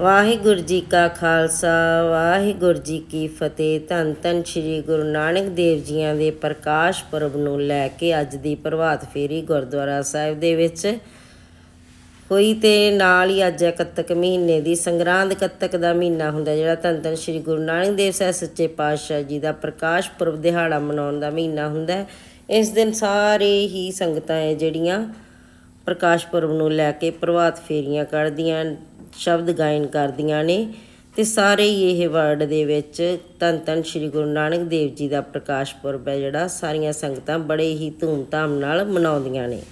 ਵਾਹਿਗੁਰੂ ਜੀ ਕਾ ਖਾਲਸਾ, ਵਾਹਿਗੁਰੂ ਜੀ ਕੀ ਫਤਿਹ। ਧੰਨ ਧੰਨ ਸ੍ਰੀ ਗੁਰੂ ਨਾਨਕ ਦੇਵ ਜੀਆਂ ਦੇ ਪ੍ਰਕਾਸ਼ ਪੁਰਬ ਨੂੰ ਲੈ ਕੇ ਅੱਜ ਦੀ ਪ੍ਰਭਾਤ ਫੇਰੀ ਗੁਰਦੁਆਰਾ ਸਾਹਿਬ ਦੇ ਵਿੱਚ ਹੋਈ ਤੇ ਨਾਲ ਹੀ ਅੱਜ ਹੈ ਕੱਤਕ ਮਹੀਨੇ ਦੀ ਸੰਗਰਾਂਦ ਕੱਤਕ ਦਾ ਮਹੀਨਾ ਹੁੰਦਾ ਜਿਹੜਾ ਧੰਨ ਧੰਨ ਸ੍ਰੀ ਗੁਰੂ ਨਾਨਕ ਦੇਵ ਸਾਹਿਬ ਸੱਚੇ ਪਾਤਸ਼ਾਹ ਜੀ ਦਾ ਪ੍ਰਕਾਸ਼ ਪੁਰਬ ਦਿਹਾੜਾ ਮਨਾਉਣ ਦਾ ਮਹੀਨਾ ਹੁੰਦਾ ਇਸ ਦਿਨ ਸਾਰੇ ਹੀ ਸੰਗਤਾਂ ਹੈ ਜਿਹੜੀਆਂ ਪ੍ਰਕਾਸ਼ ਪੁਰਬ ਨੂੰ ਲੈ ਕੇ ਪ੍ਰਭਾਤ ਫੇਰੀਆਂ ਕੱਢਦੀਆਂ ਸ਼ਬਦ ਗਾਇਨ ਕਰਦੀਆਂ ਨੇ ਤੇ ਸਾਰੇ ਹੀ ਇਹ ਵਰਡ ਦੇ ਵਿੱਚ ਧੰਨ ਧੰਨ ਸ੍ਰੀ ਗੁਰੂ ਨਾਨਕ ਦੇਵ ਜੀ ਦਾ ਪ੍ਰਕਾਸ਼ ਪੁਰਬ ਹੈ ਜਿਹੜਾ ਸਾਰੀਆਂ ਸੰਗਤਾਂ ਬੜੇ ਹੀ ਧੂਮ-ਧਾਮ ਨਾਲ ਮਨਾਉਂਦੀਆਂ ਨੇ।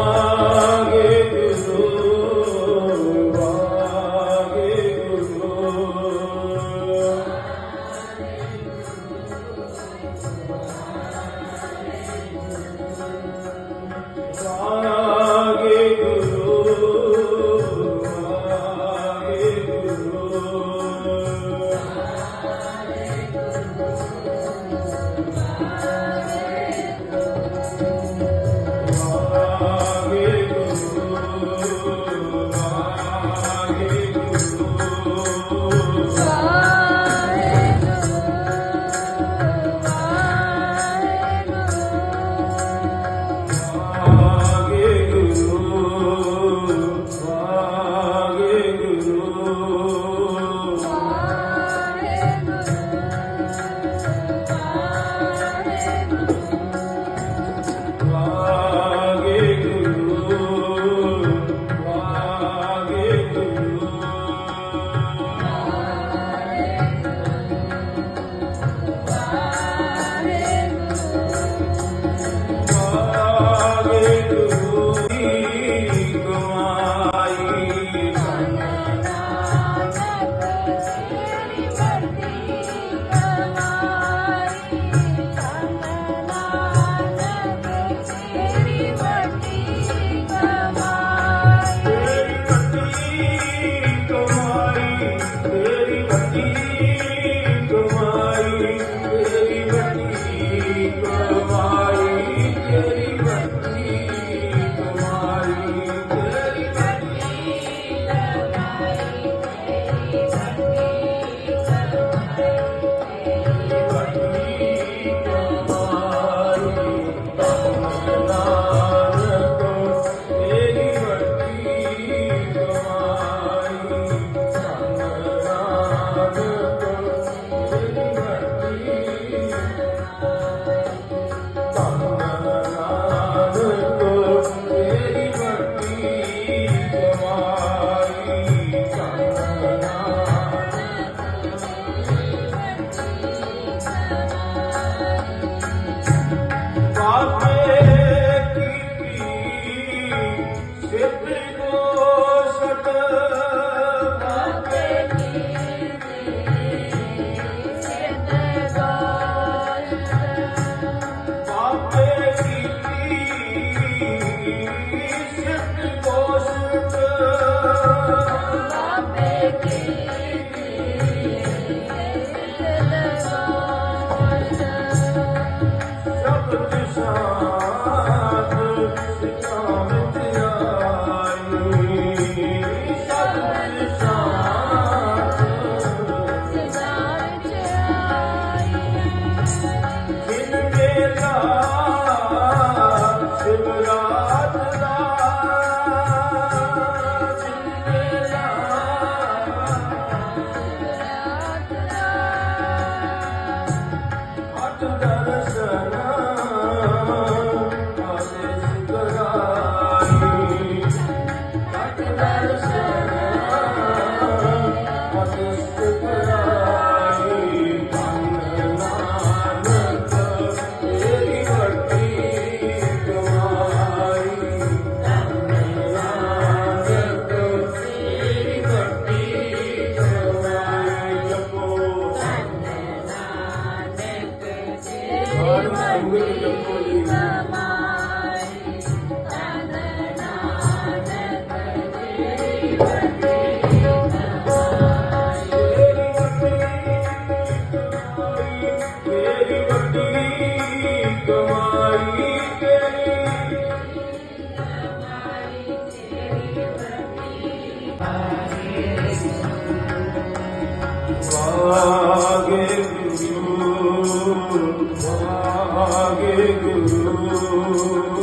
one. Israel. ਵਾਗੇ ਗੁਰੂ ਵਾਗੇ ਗੁਰੂ